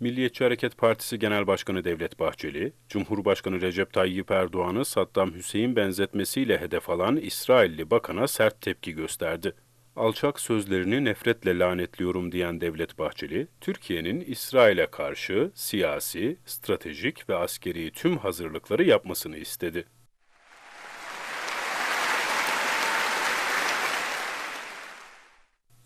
Milliyetçi Hareket Partisi Genel Başkanı Devlet Bahçeli, Cumhurbaşkanı Recep Tayyip Erdoğan'ı Saddam Hüseyin benzetmesiyle hedef alan İsrailli bakana sert tepki gösterdi. Alçak sözlerini nefretle lanetliyorum diyen Devlet Bahçeli, Türkiye'nin İsrail'e karşı siyasi, stratejik ve askeri tüm hazırlıkları yapmasını istedi.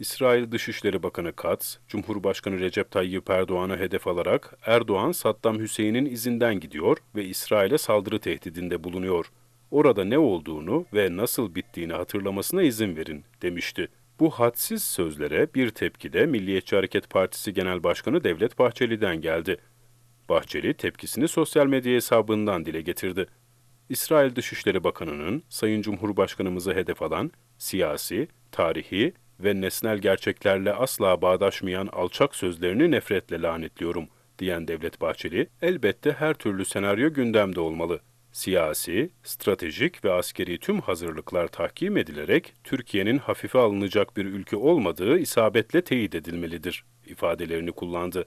İsrail Dışişleri Bakanı Katz, Cumhurbaşkanı Recep Tayyip Erdoğan'ı hedef alarak Erdoğan Saddam Hüseyin'in izinden gidiyor ve İsrail'e saldırı tehdidinde bulunuyor. Orada ne olduğunu ve nasıl bittiğini hatırlamasına izin verin demişti. Bu hadsiz sözlere bir tepki de Milliyetçi Hareket Partisi Genel Başkanı Devlet Bahçeli'den geldi. Bahçeli tepkisini sosyal medya hesabından dile getirdi. İsrail Dışişleri Bakanı'nın Sayın Cumhurbaşkanımızı hedef alan siyasi, tarihi ve nesnel gerçeklerle asla bağdaşmayan alçak sözlerini nefretle lanetliyorum diyen Devlet Bahçeli, elbette her türlü senaryo gündemde olmalı. Siyasi, stratejik ve askeri tüm hazırlıklar tahkim edilerek Türkiye'nin hafife alınacak bir ülke olmadığı isabetle teyit edilmelidir ifadelerini kullandı.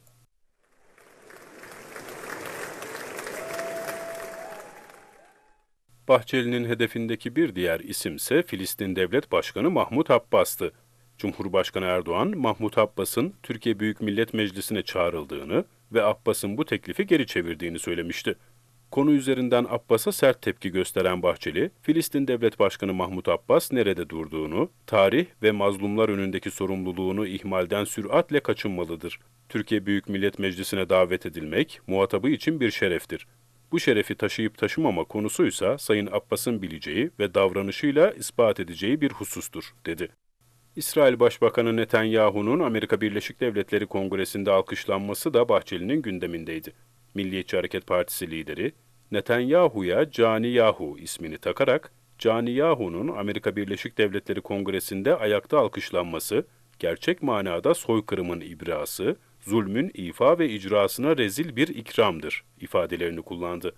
Bahçeli'nin hedefindeki bir diğer isimse Filistin Devlet Başkanı Mahmut Abbas'tı. Cumhurbaşkanı Erdoğan, Mahmut Abbas'ın Türkiye Büyük Millet Meclisi'ne çağrıldığını ve Abbas'ın bu teklifi geri çevirdiğini söylemişti. Konu üzerinden Abbas'a sert tepki gösteren Bahçeli, Filistin Devlet Başkanı Mahmut Abbas nerede durduğunu, tarih ve mazlumlar önündeki sorumluluğunu ihmalden süratle kaçınmalıdır. Türkiye Büyük Millet Meclisi'ne davet edilmek muhatabı için bir şereftir. Bu şerefi taşıyıp taşımama konusuysa Sayın Abbas'ın bileceği ve davranışıyla ispat edeceği bir husustur, dedi. İsrail Başbakanı Netanyahu'nun Amerika Birleşik Devletleri Kongresi'nde alkışlanması da Bahçeli'nin gündemindeydi. Milliyetçi Hareket Partisi lideri, Netanyahu'ya Cani Yahu ismini takarak, Cani Yahu'nun Amerika Birleşik Devletleri Kongresi'nde ayakta alkışlanması, gerçek manada soykırımın ibrası, zulmün ifa ve icrasına rezil bir ikramdır ifadelerini kullandı.